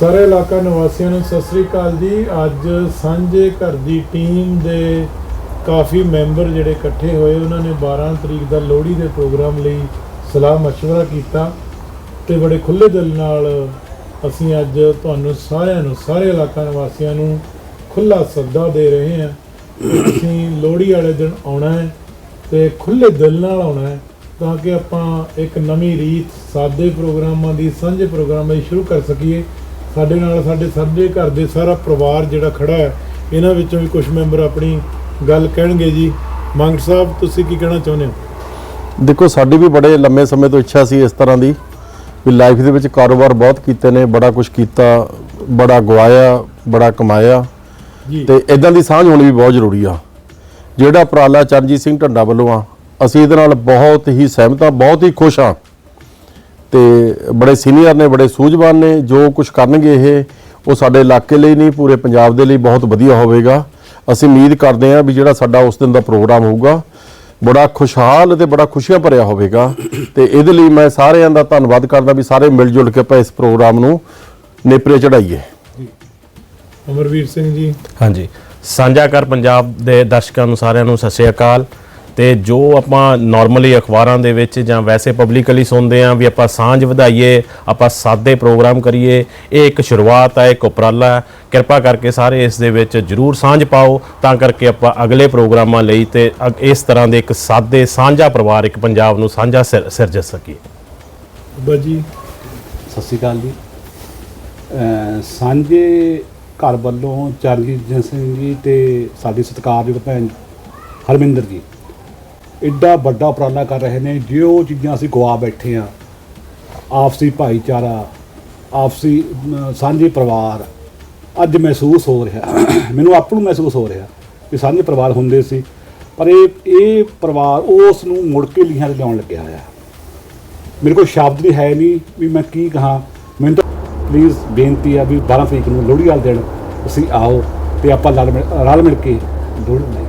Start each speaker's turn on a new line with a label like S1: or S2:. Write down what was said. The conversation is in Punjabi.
S1: ਸਾਰੇ ਇਲਾਕਾ ਨਿਵਾਸੀਆਂ ਨੂੰ ਸਤਿ ਸ੍ਰੀ ਅਕਾਲ ਜੀ। ਅੱਜ ਸਾਂਝੇ ਘਰ ਦੀ ਟੀਮ ਦੇ ਕਾਫੀ ਮੈਂਬਰ ਜਿਹੜੇ ਇਕੱਠੇ ਹੋਏ, ਉਹਨਾਂ ਨੇ 12 ਤਰੀਕ ਦਾ ਲੋਹੜੀ ਦੇ ਪ੍ਰੋਗਰਾਮ ਲਈ ਸਲਾਹ مشਵਰਾ ਕੀਤਾ ਤੇ ਬੜੇ ਖੁੱਲੇ ਦਿਲ ਨਾਲ ਅਸੀਂ ਅੱਜ ਤੁਹਾਨੂੰ ਸਾਰਿਆਂ ਨੂੰ, ਸਾਰੇ ਇਲਾਕਾ ਨਿਵਾਸੀਆਂ ਨੂੰ ਖੁੱਲਾ ਸੱਦਾ ਦੇ ਰਹੇ ਹਾਂ। ਅਸੀਂ ਲੋਹੜੀ ਵਾਲੇ ਦਿਨ ਆਉਣਾ ਹੈ ਤੇ ਖੁੱਲੇ ਦਿਲ ਨਾਲ ਆਉਣਾ ਹੈ ਤਾਂ ਕਿ ਆਪਾਂ ਇੱਕ ਨਵੀਂ ਰੀਤ, ਸਾਦੇ ਪ੍ਰੋਗਰਾਮਾਂ ਦੀ, ਸਾਂਝੇ ਪ੍ਰੋਗਰਾਮਾਂ ਦੀ ਸ਼ੁਰੂ ਕਰ ਸਕੀਏ। ਸਾਡੇ ਨਾਲ ਸਾਡੇ ਸਾਡੇ ਘਰ ਦੇ ਸਾਰਾ ਪਰਿਵਾਰ ਜਿਹੜਾ ਖੜਾ ਹੈ ਇਹਨਾਂ ਵਿੱਚੋਂ ਵੀ ਕੁਝ ਮੈਂਬਰ ਆਪਣੀ ਗੱਲ ਕਹਿਣਗੇ ਜੀ। ਮੰਗਟ ਸਾਹਿਬ ਤੁਸੀਂ ਕੀ ਕਹਿਣਾ ਚਾਹੁੰਦੇ ਹੋ?
S2: ਦੇਖੋ ਸਾਡੀ ਵੀ ਬੜੇ ਲੰਮੇ ਸਮੇਂ ਤੋਂ ਇੱਛਾ ਸੀ ਇਸ ਤਰ੍ਹਾਂ ਦੀ ਵੀ ਲਾਈਫ ਦੇ ਵਿੱਚ ਕਾਰੋਬਾਰ ਬਹੁਤ ਕੀਤੇ ਨੇ ਬੜਾ ਕੁਝ ਕੀਤਾ ਬੜਾ ਗਵਾਇਆ ਬੜਾ ਕਮਾਇਆ। ਤੇ ਇਦਾਂ ਦੀ ਸਾਂਝ ਹੋਣੀ ਵੀ ਬਹੁਤ ਜ਼ਰੂਰੀ ਆ। ਜਿਹੜਾ ਉਪਰਾਲਾ ਚਰਨਜੀਤ ਸਿੰਘ ਢੰਡਾ ਵੱਲੋਂ ਆ ਅਸੀਂ ਇਹਦੇ ਨਾਲ ਬਹੁਤ ਹੀ ਸਹਿਮਤ ਹਾਂ ਬਹੁਤ ਹੀ ਖੁਸ਼ ਹਾਂ ਤੇ ਬੜੇ ਸੀਨੀਅਰ ਨੇ ਬੜੇ ਸੂਝਵਾਨ ਨੇ ਜੋ ਕੁਝ ਕਰਨਗੇ ਇਹ ਉਹ ਸਾਡੇ ਇਲਾਕੇ ਲਈ ਨਹੀਂ ਪੂਰੇ ਪੰਜਾਬ ਦੇ ਲਈ ਬਹੁਤ ਵਧੀਆ ਹੋਵੇਗਾ। ਅਸੀਂ ਉਮੀਦ ਕਰਦੇ ਹਾਂ ਵੀ ਜਿਹੜਾ ਸਾਡਾ ਉਸ ਦਿਨ ਦਾ ਪ੍ਰੋਗਰਾਮ ਹੋਊਗਾ ਬੜਾ ਖੁਸ਼ਹਾਲ ਤੇ ਬੜਾ ਖੁਸ਼ੀਆਂ ਭਰਿਆ ਹੋਵੇਗਾ। ਤੇ ਇਹਦੇ ਲਈ ਮੈਂ ਸਾਰਿਆਂ ਦਾ ਧੰਨਵਾਦ ਕਰਦਾ ਵੀ ਸਾਰੇ ਮਿਲ ਜੁਲ ਕੇ ਆਪਾਂ ਇਸ ਪ੍ਰੋਗਰਾਮ ਨੂੰ ਨੇਪਰੇ ਚੜਾਈਏ।
S1: ਅਮਰਵੀਰ ਸਿੰਘ ਜੀ।
S3: ਹਾਂਜੀ। ਸਾਂਝਾ ਕਰ ਪੰਜਾਬ ਦੇ ਦਰਸ਼ਕਾਂ ਨੂੰ ਸਾਰਿਆਂ ਨੂੰ ਸਤਿ ਸ਼੍ਰੀ ਅਕਾਲ। ਤੇ ਜੋ ਆਪਾਂ ਨਾਰਮਲੀ ਅਖਬਾਰਾਂ ਦੇ ਵਿੱਚ ਜਾਂ ਵੈਸੇ ਪਬਲਿਕਲੀ ਸੁਣਦੇ ਆਂ ਵੀ ਆਪਾਂ ਸਾਂਝ ਵਧਾਈਏ ਆਪਾਂ ਸਾਦੇ ਪ੍ਰੋਗਰਾਮ ਕਰੀਏ ਇਹ ਇੱਕ ਸ਼ੁਰੂਆਤ ਹੈ ਇੱਕ ਉਪਰਾਲਾ ਹੈ ਕਿਰਪਾ ਕਰਕੇ ਸਾਰੇ ਇਸ ਦੇ ਵਿੱਚ ਜਰੂਰ ਸਾਂਝ ਪਾਓ ਤਾਂ ਕਰਕੇ ਆਪਾਂ ਅਗਲੇ ਪ੍ਰੋਗਰਾਮਾਂ ਲਈ ਤੇ ਇਸ ਤਰ੍ਹਾਂ ਦੇ ਇੱਕ ਸਾਦੇ ਸਾਂਝਾ ਪਰਿਵਾਰ ਇੱਕ ਪੰਜਾਬ ਨੂੰ ਸਾਂਝਾ ਸਿਰ- ਸਿਰਜ ਸਕੀਏ।
S1: ਬਾਜੀ
S4: ਸਤਿ ਸ਼੍ਰੀ ਅਕਾਲ ਜੀ। ਸਾਂਝੇ ਘਰ ਵੱਲੋਂ ਚਰਨਜੀਤ ਸਿੰਘ ਜੀ ਤੇ ਸਾਡੀ ਸਤਿਕਾਰਯੋਗ ਭੈਣ ਹਰਮਿੰਦਰ ਜੀ। ਐਡਾ ਵੱਡਾ ਉਪਰਾਲਾ ਕਰ ਰਹੇ ਨੇ, ਜੋ ਚੀਜ਼ਾਂ ਅਸੀਂ ਗਵਾ ਬੈਠੇ ਆ ਆਪਸੀ ਭਾਈਚਾਰਾ, ਆਪਸੀ ਸਾਂਝੇ ਪਰਿਵਾਰ, ਅੱਜ ਮਹਿਸੂਸ ਹੋ ਰਿਹਾ, ਮੈਨੂੰ ਆਪ ਨੂੰ ਮਹਿਸੂਸ ਹੋ ਰਿਹਾ ਕਿ ਸਾਂਝੇ ਪਰਿਵਾਰ ਹੁੰਦੇ ਸੀ, ਪਰ ਇਹ ਇਹ ਪਰਿਵਾਰ ਉਸ ਨੂੰ ਮੁੜ ਕੇ ਲੀਹਾਂ ਤੇ ਲਿਆਉਣ ਲੱਗਿਆ ਹੋਇਆ। ਮੇਰੇ ਕੋਲ ਸ਼ਬਦ ਵੀ ਹੈ ਨਹੀਂ ਵੀ ਮੈਂ ਕੀ ਕਹਾਂ। ਮੈਨੂੰ ਤਾਂ ਪਲੀਜ਼ ਬੇਨਤੀ ਆ ਵੀ 12 ਤਰੀਕ ਨੂੰ ਲੋਹੜੀ ਵਾਲੇ ਦਿਨ ਤੁਸੀਂ ਆਓ ਤੇ ਆਪਾਂ ਰਲ ਮਿਲ ਰਲ ਮਿਲ ਕੇ ਲੋਹੜੀ ਮਨਾਈਏ।